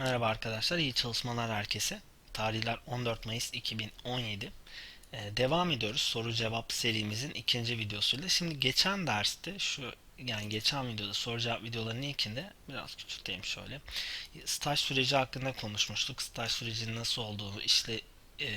Merhaba arkadaşlar, iyi çalışmalar herkese. Tarihler 14 Mayıs 2017. Ee, devam ediyoruz soru cevap serimizin ikinci videosuyla. Şimdi geçen derste şu yani geçen videoda soru cevap videolarının ilkinde biraz küçülteyim şöyle. Staj süreci hakkında konuşmuştuk. Staj sürecinin nasıl olduğu, işte e,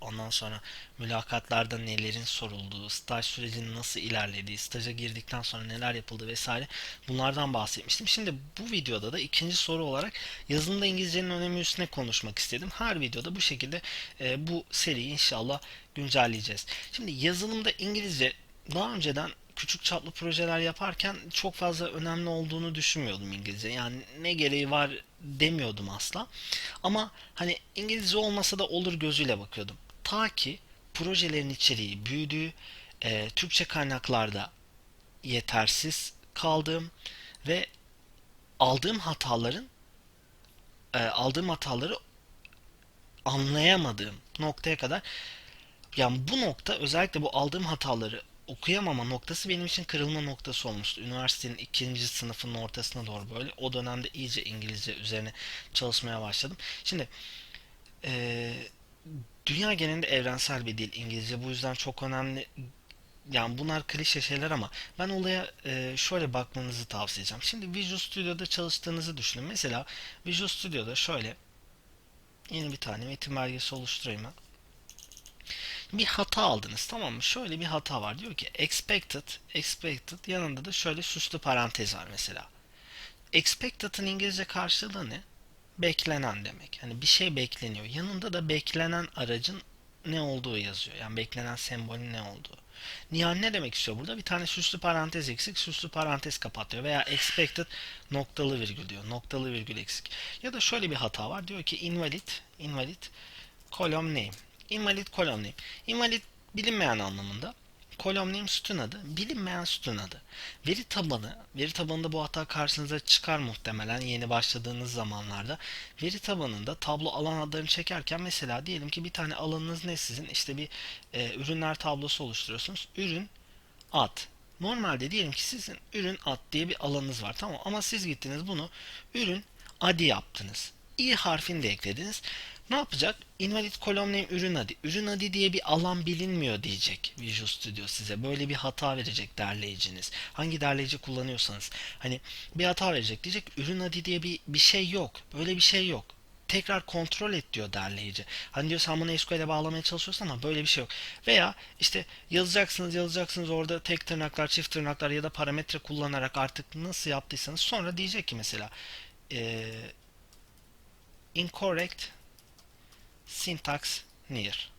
ondan sonra mülakatlarda nelerin sorulduğu, staj sürecinin nasıl ilerlediği, staja girdikten sonra neler yapıldı vesaire bunlardan bahsetmiştim. Şimdi bu videoda da ikinci soru olarak yazılımda İngilizcenin önemi üstüne konuşmak istedim. Her videoda bu şekilde e, bu seriyi inşallah güncelleyeceğiz. Şimdi yazılımda İngilizce daha önceden küçük çaplı projeler yaparken çok fazla önemli olduğunu düşünmüyordum İngilizce. Yani ne gereği var demiyordum asla. Ama hani İngilizce olmasa da olur gözüyle bakıyordum. Ta ki projelerin içeriği büyüdüğü, e, Türkçe kaynaklarda yetersiz kaldığım ve aldığım hataların e, aldığım hataları anlayamadığım noktaya kadar yani bu nokta özellikle bu aldığım hataları okuyamama noktası benim için kırılma noktası olmuştu. Üniversitenin ikinci sınıfının ortasına doğru böyle. O dönemde iyice İngilizce üzerine çalışmaya başladım. Şimdi eee, dünya genelinde evrensel bir dil İngilizce. Bu yüzden çok önemli. Yani bunlar klişe şeyler ama ben olaya eee, şöyle bakmanızı tavsiye edeceğim. Şimdi Visual Studio'da çalıştığınızı düşünün. Mesela Visual Studio'da şöyle yeni bir tane metin belgesi oluşturayım ben bir hata aldınız tamam mı? Şöyle bir hata var. Diyor ki expected, expected yanında da şöyle süslü parantez var mesela. Expected'ın İngilizce karşılığı ne? Beklenen demek. Hani bir şey bekleniyor. Yanında da beklenen aracın ne olduğu yazıyor. Yani beklenen sembolün ne olduğu. Yani ne demek istiyor burada? Bir tane süslü parantez eksik, süslü parantez kapatıyor. Veya expected noktalı virgül diyor. Noktalı virgül eksik. Ya da şöyle bir hata var. Diyor ki invalid, invalid column name. Invalid column name. Invalid bilinmeyen anlamında. Column sütun adı, bilinmeyen sütun adı. Veri tabanı, veri tabanında bu hata karşınıza çıkar muhtemelen yeni başladığınız zamanlarda. Veri tabanında tablo alan adlarını çekerken mesela diyelim ki bir tane alanınız ne sizin? İşte bir e, ürünler tablosu oluşturuyorsunuz. Ürün ad. Normalde diyelim ki sizin ürün ad diye bir alanınız var tamam ama siz gittiniz bunu ürün adi yaptınız. i harfini de eklediniz. Ne yapacak? Invalid column name ürün adı. Ürün adı diye bir alan bilinmiyor diyecek Visual Studio size. Böyle bir hata verecek derleyiciniz. Hangi derleyici kullanıyorsanız. Hani bir hata verecek diyecek. Ürün adı diye bir, bir şey yok. Böyle bir şey yok. Tekrar kontrol et diyor derleyici. Hani diyor sen bunu SQL'e bağlamaya çalışıyorsun ama böyle bir şey yok. Veya işte yazacaksınız yazacaksınız orada tek tırnaklar çift tırnaklar ya da parametre kullanarak artık nasıl yaptıysanız sonra diyecek ki mesela e, incorrect syntax near.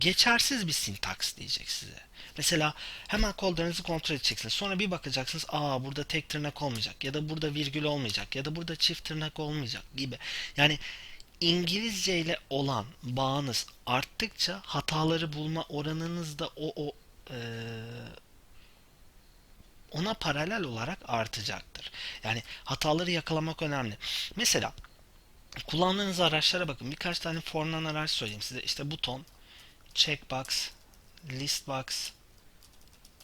Geçersiz bir sintaks diyecek size. Mesela hemen kodlarınızı kontrol edeceksiniz. Sonra bir bakacaksınız. Aa burada tek tırnak olmayacak. Ya da burada virgül olmayacak. Ya da burada çift tırnak olmayacak gibi. Yani İngilizce ile olan bağınız arttıkça hataları bulma oranınız da o, o e, ona paralel olarak artacaktır. Yani hataları yakalamak önemli. Mesela kullandığınız araçlara bakın. Birkaç tane formdan araç söyleyeyim size. İşte buton, checkbox, listbox,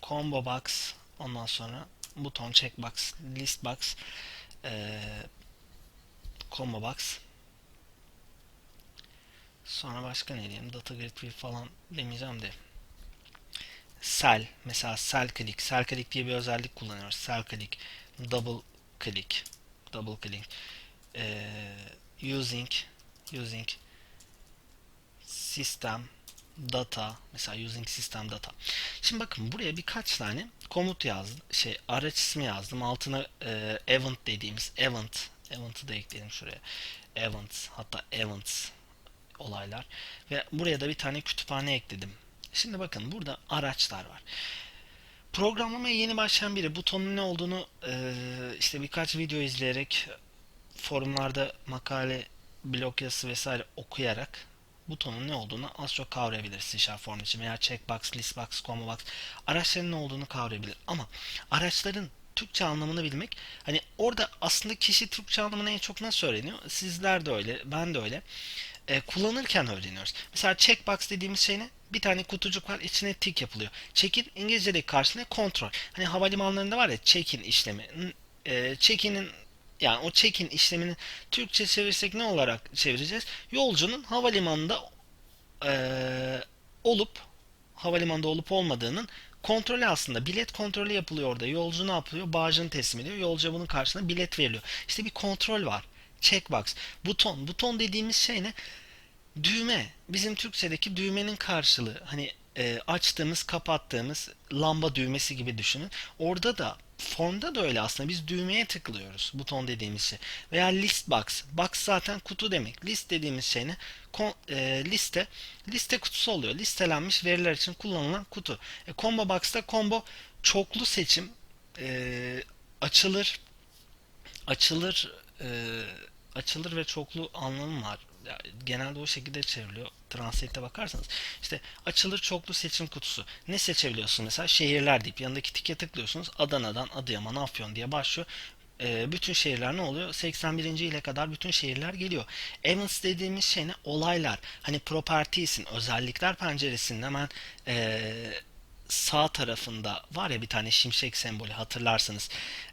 combo box, ondan sonra buton, checkbox, listbox, ee, combo box. Sonra başka ne diyeyim? Data grid view falan demeyeceğim de. Cell, mesela cell click, cell click diye bir özellik kullanıyoruz. Cell click, double click, double click. Ee, using using system data mesela using system data. Şimdi bakın buraya birkaç tane komut yazdım. Şey araç ismi yazdım. Altına e, event dediğimiz event event'ı da ekledim şuraya. Events hatta events olaylar ve buraya da bir tane kütüphane ekledim. Şimdi bakın burada araçlar var. Programlamaya yeni başlayan biri butonun ne olduğunu e, işte birkaç video izleyerek forumlarda makale, blog yazısı vesaire okuyarak butonun ne olduğunu az çok kavrayabilir C form için veya checkbox, listbox, combo box araçların ne olduğunu kavrayabilir. Ama araçların Türkçe anlamını bilmek hani orada aslında kişi Türkçe anlamını en çok nasıl öğreniyor? Sizler de öyle, ben de öyle. E, kullanırken öğreniyoruz. Mesela checkbox dediğimiz şey ne? Bir tane kutucuk var içine tik yapılıyor. Check-in İngilizce'deki karşılığı kontrol. Hani havalimanlarında var ya check-in işlemi. E, check-in'in yani o check-in işlemini Türkçe çevirsek ne olarak çevireceğiz? Yolcunun havalimanında eee, olup havalimanında olup olmadığının kontrolü aslında. Bilet kontrolü yapılıyor orada. Yolcu ne yapıyor? Bağcını teslim ediyor. Yolcuya bunun karşılığında bilet veriliyor. İşte bir kontrol var. Checkbox. Buton. Buton dediğimiz şey ne? Düğme. Bizim Türkçedeki düğmenin karşılığı. Hani e, açtığımız, kapattığımız lamba düğmesi gibi düşünün. Orada da formda da öyle aslında. Biz düğmeye tıklıyoruz. Buton dediğimiz şey. Veya list box. Box zaten kutu demek. List dediğimiz şey ne? Kon- e, liste. Liste kutusu oluyor. Listelenmiş veriler için kullanılan kutu. E, combo box'ta combo çoklu seçim e, açılır açılır e, açılır ve çoklu anlamı var. Genelde o şekilde çevriliyor. Translate'e bakarsanız. İşte açılır çoklu seçim kutusu. Ne seçebiliyorsunuz mesela? Şehirler deyip yanındaki tike tıklıyorsunuz. Adana'dan Adıyaman, Afyon diye başlıyor. E, bütün şehirler ne oluyor? 81. ile kadar bütün şehirler geliyor. Events dediğimiz şey ne? Olaylar. Hani properties'in özellikler penceresinde hemen e, sağ tarafında var ya bir tane şimşek sembolü hatırlarsınız.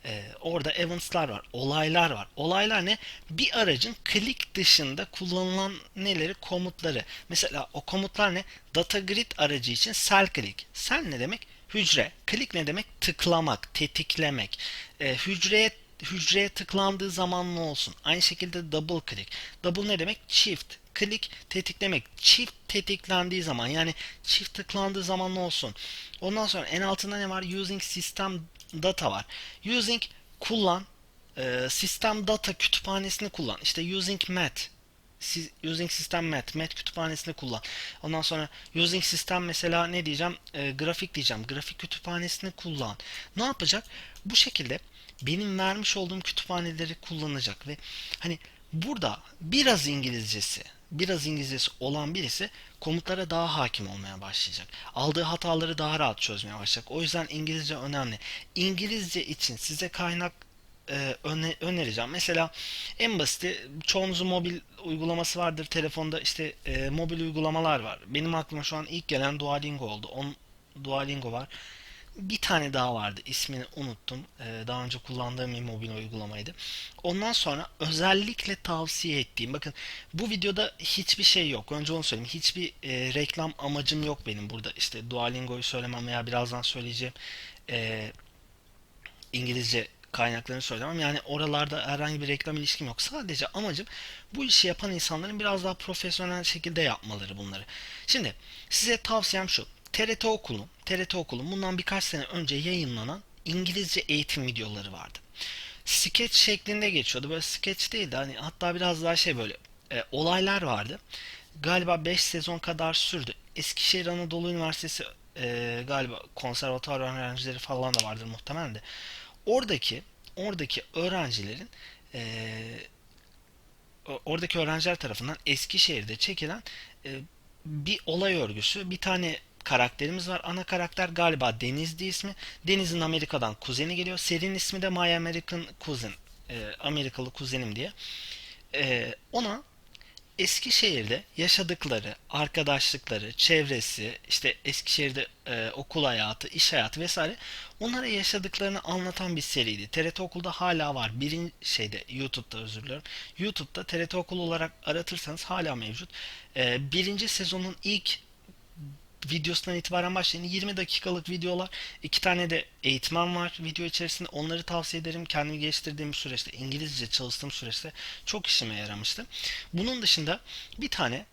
Ee, orada events'lar var, olaylar var. Olaylar ne? Bir aracın klik dışında kullanılan neleri? Komutları. Mesela o komutlar ne? Data grid aracı için cell click. Cell ne demek? Hücre. Click ne demek? Tıklamak, tetiklemek. Ee, hücreye hücreye tıklandığı zaman ne olsun? Aynı şekilde double click. Double ne demek? Çift. Click tetiklemek. Çift tetiklendiği zaman yani çift tıklandığı zaman ne olsun? Ondan sonra en altında ne var? Using system data var. Using kullan. E, system data kütüphanesini kullan. İşte using mat. Using System Mat, Mat kütüphanesini kullan. Ondan sonra Using System mesela ne diyeceğim? E, grafik diyeceğim. Grafik kütüphanesini kullan. Ne yapacak? Bu şekilde benim vermiş olduğum kütüphaneleri kullanacak ve hani burada biraz İngilizcesi biraz İngilizcesi olan birisi komutlara daha hakim olmaya başlayacak. Aldığı hataları daha rahat çözmeye başlayacak. O yüzden İngilizce önemli. İngilizce için size kaynak e, öne, önereceğim. Mesela en basiti çoğunuzun mobil uygulaması vardır telefonda işte e, mobil uygulamalar var. Benim aklıma şu an ilk gelen Duolingo oldu. On, Duolingo var. Bir tane daha vardı. ismini unuttum. Ee, daha önce kullandığım bir mobil uygulamaydı. Ondan sonra özellikle tavsiye ettiğim. Bakın bu videoda hiçbir şey yok. Önce onu söyleyeyim. Hiçbir e, reklam amacım yok benim burada. İşte Duolingo'yu söylemem veya birazdan söyleyeceğim e, İngilizce kaynaklarını söylemem. Yani oralarda herhangi bir reklam ilişkim yok. Sadece amacım bu işi yapan insanların biraz daha profesyonel şekilde yapmaları bunları. Şimdi size tavsiyem şu. TRT Okulu, TRT Okulu bundan birkaç sene önce yayınlanan İngilizce eğitim videoları vardı. Skeç şeklinde geçiyordu. Böyle skeç değildi. Hani hatta biraz daha şey böyle e, olaylar vardı. Galiba 5 sezon kadar sürdü. Eskişehir Anadolu Üniversitesi e, galiba konservatuvar öğrencileri falan da vardır muhtemelen de. Oradaki oradaki öğrencilerin e, oradaki öğrenciler tarafından Eskişehir'de çekilen e, bir olay örgüsü. Bir tane karakterimiz var. Ana karakter galiba Deniz'di ismi. Deniz'in Amerika'dan kuzeni geliyor. Serinin ismi de My American Cousin. E, Amerikalı kuzenim diye. E, ona Eskişehir'de yaşadıkları, arkadaşlıkları, çevresi, işte Eskişehir'de e, okul hayatı, iş hayatı vesaire onlara yaşadıklarını anlatan bir seriydi. TRT Okul'da hala var. Birinci şeyde YouTube'da özür dilerim. YouTube'da TRT Okul olarak aratırsanız hala mevcut. E, birinci sezonun ilk videosundan itibaren başlayın. 20 dakikalık videolar. iki tane de eğitmen var video içerisinde. Onları tavsiye ederim. Kendimi geliştirdiğim süreçte, İngilizce çalıştığım süreçte çok işime yaramıştı. Bunun dışında bir tane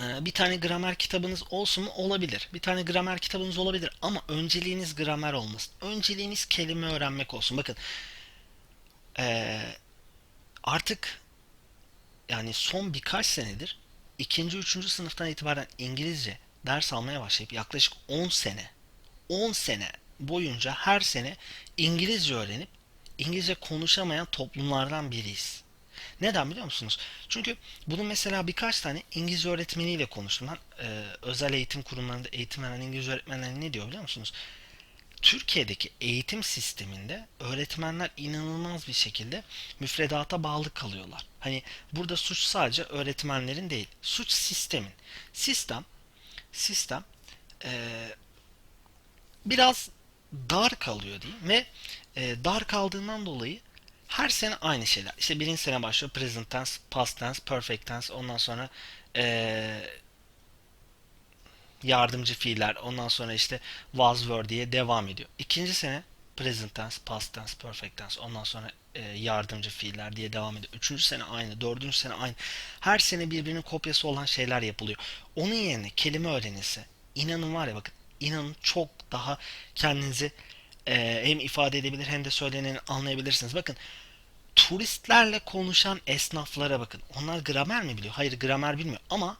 e, bir tane gramer kitabınız olsun mu? Olabilir. Bir tane gramer kitabınız olabilir ama önceliğiniz gramer olmasın. Önceliğiniz kelime öğrenmek olsun. Bakın e, artık yani son birkaç senedir ikinci, üçüncü sınıftan itibaren İngilizce ders almaya başlayıp yaklaşık 10 sene 10 sene boyunca her sene İngilizce öğrenip İngilizce konuşamayan toplumlardan biriyiz. Neden biliyor musunuz? Çünkü bunu mesela birkaç tane İngilizce öğretmeniyle konuştum. Ben e, özel eğitim kurumlarında eğitim veren İngilizce öğretmenler ne diyor biliyor musunuz? Türkiye'deki eğitim sisteminde öğretmenler inanılmaz bir şekilde müfredata bağlı kalıyorlar. Hani burada suç sadece öğretmenlerin değil, suç sistemin. Sistem sistem e, biraz dar kalıyor diyeyim ve e, dar kaldığından dolayı Her sene aynı şeyler. İşte birinci sene başlıyor present tense, past tense, perfect tense. Ondan sonra eee, yardımcı fiiller. Ondan sonra işte was were diye devam ediyor. İkinci sene present tense, past tense, perfect tense. Ondan sonra e, yardımcı fiiller diye devam ediyor. Üçüncü sene aynı, dördüncü sene aynı. Her sene birbirinin kopyası olan şeyler yapılıyor. Onun yerine kelime öğrenilse, inanın var ya bakın, inanın çok daha kendinizi e, hem ifade edebilir hem de söyleneni anlayabilirsiniz. Bakın turistlerle konuşan esnaflara bakın. Onlar gramer mi biliyor? Hayır gramer bilmiyor ama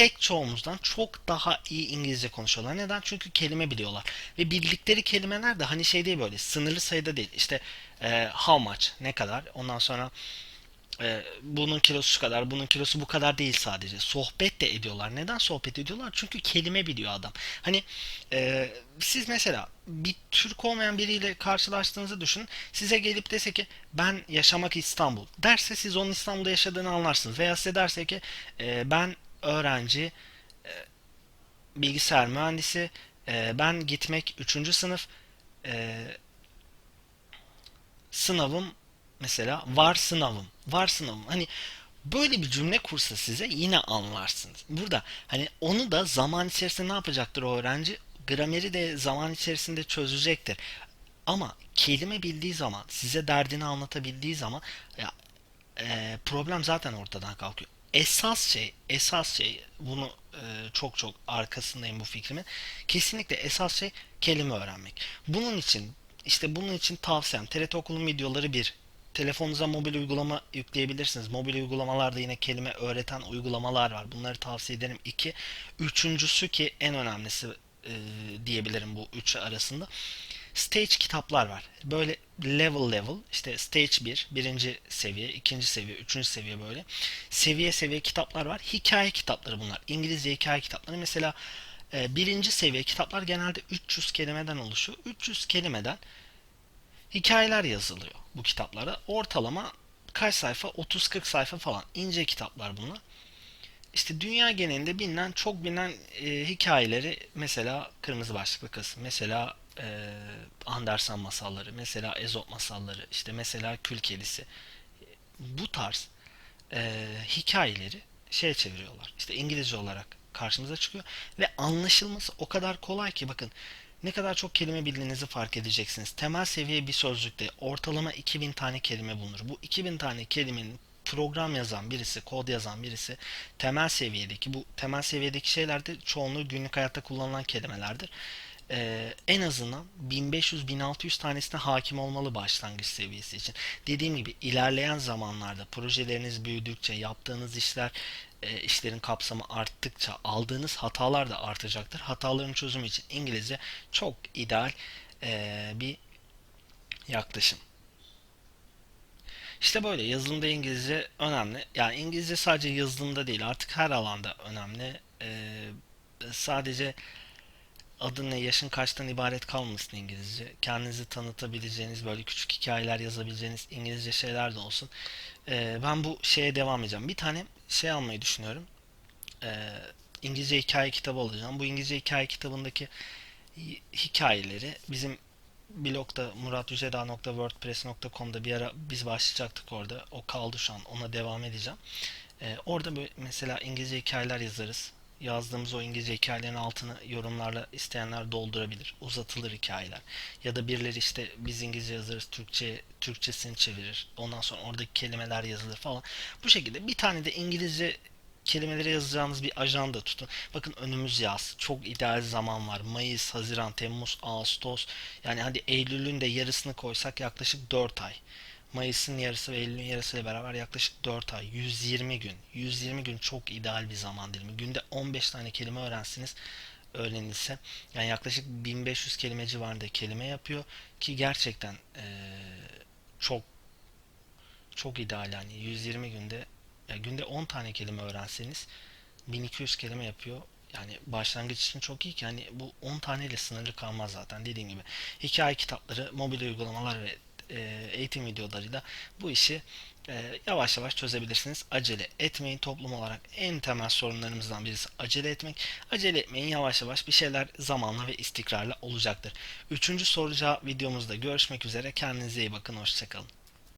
pek çoğumuzdan çok daha iyi İngilizce konuşuyorlar. Neden? Çünkü kelime biliyorlar. Ve bildikleri kelimeler de hani şey değil böyle sınırlı sayıda değil. İşte e, how much ne kadar ondan sonra e, bunun kilosu şu kadar, bunun kilosu bu kadar değil sadece. Sohbet de ediyorlar. Neden sohbet ediyorlar? Çünkü kelime biliyor adam. Hani e, siz mesela bir Türk olmayan biriyle karşılaştığınızı düşünün. Size gelip dese ki ben yaşamak İstanbul derse siz onun İstanbul'da yaşadığını anlarsınız. Veya size derse ki e, ben öğrenci bilgisayar mühendisi e, ben gitmek üçüncü sınıf e, sınavım mesela var sınavım var sınavım hani böyle bir cümle kursa size yine anlarsınız. Burada hani onu da zaman içerisinde ne yapacaktır o öğrenci? Grameri de zaman içerisinde çözecektir. Ama kelime bildiği zaman, size derdini anlatabildiği zaman ya e, problem zaten ortadan kalkıyor. Esas şey, esas şey bunu e, çok çok arkasındayım bu fikrimin. Kesinlikle esas şey kelime öğrenmek. Bunun için işte bunun için tavsiyem TRT Okulu'nun videoları bir. Telefonunuza mobil uygulama yükleyebilirsiniz. Mobil uygulamalarda yine kelime öğreten uygulamalar var. Bunları tavsiye ederim. İki. Üçüncüsü ki en önemlisi e, diyebilirim bu üçü arasında stage kitaplar var. Böyle level level işte stage bir birinci seviye, ikinci seviye, üçüncü seviye böyle. Seviye seviye kitaplar var. Hikaye kitapları bunlar. İngilizce hikaye kitapları. Mesela e, birinci seviye kitaplar genelde 300 kelimeden oluşuyor. 300 kelimeden hikayeler yazılıyor bu kitaplara. Ortalama kaç sayfa? 30-40 sayfa falan. İnce kitaplar bunlar. İşte dünya genelinde bilinen çok bilinen e, hikayeleri mesela Kırmızı Başlıklı Kız, mesela e, Andersen masalları, mesela Ezop masalları, işte mesela Kül Kedisi. Bu tarz e, hikayeleri şeye çeviriyorlar. İşte İngilizce olarak karşımıza çıkıyor ve anlaşılması o kadar kolay ki bakın ne kadar çok kelime bildiğinizi fark edeceksiniz. Temel seviye bir sözlükte ortalama 2000 tane kelime bulunur. Bu 2000 tane kelimenin program yazan birisi, kod yazan birisi temel seviyedeki bu temel seviyedeki şeyler de çoğunluğu günlük hayatta kullanılan kelimelerdir. Ee, en azından 1500-1600 tanesine hakim olmalı başlangıç seviyesi için. Dediğim gibi ilerleyen zamanlarda projeleriniz büyüdükçe yaptığınız işler e, işlerin kapsamı arttıkça aldığınız hatalar da artacaktır. Hataların çözümü için İngilizce çok ideal e, bir yaklaşım. İşte böyle yazılımda İngilizce önemli. Yani İngilizce sadece yazılımda değil artık her alanda önemli. Ee, sadece adın ne, yaşın kaçtan ibaret kalmasın İngilizce. Kendinizi tanıtabileceğiniz böyle küçük hikayeler yazabileceğiniz İngilizce şeyler de olsun. Ee, ben bu şeye devam edeceğim. Bir tane şey almayı düşünüyorum. Ee, İngilizce hikaye kitabı alacağım. Bu İngilizce hikaye kitabındaki hikayeleri bizim blogda muratyüceda.wordpress.com'da bir ara biz başlayacaktık orada. O kaldı şu an. Ona devam edeceğim. Ee, orada böyle mesela İngilizce hikayeler yazarız. Yazdığımız o İngilizce hikayelerin altını yorumlarla isteyenler doldurabilir. Uzatılır hikayeler. Ya da birileri işte biz İngilizce yazarız, Türkçe Türkçesini çevirir. Ondan sonra oradaki kelimeler yazılır falan. Bu şekilde bir tane de İngilizce kelimeleri yazacağınız bir ajanda tutun. Bakın önümüz yaz. Çok ideal zaman var. Mayıs, Haziran, Temmuz, Ağustos. Yani hadi Eylül'ün de yarısını koysak yaklaşık 4 ay. Mayıs'ın yarısı ve Eylül'ün yarısı ile beraber yaklaşık 4 ay. 120 gün. 120 gün çok ideal bir zaman dilimi. Günde 15 tane kelime öğrensiniz öğrenilse yani yaklaşık 1500 kelime civarında kelime yapıyor ki gerçekten ee, çok çok ideal yani 120 günde ya günde 10 tane kelime öğrenseniz 1200 kelime yapıyor. Yani başlangıç için çok iyi ki hani bu 10 taneyle sınırlı kalmaz zaten dediğim gibi. Hikaye kitapları, mobil uygulamalar ve e, eğitim videolarıyla bu işi e, yavaş yavaş çözebilirsiniz. Acele etmeyin. Toplum olarak en temel sorunlarımızdan birisi acele etmek. Acele etmeyin. Yavaş yavaş bir şeyler zamanla ve istikrarla olacaktır. Üçüncü cevap videomuzda görüşmek üzere. Kendinize iyi bakın. Hoşçakalın.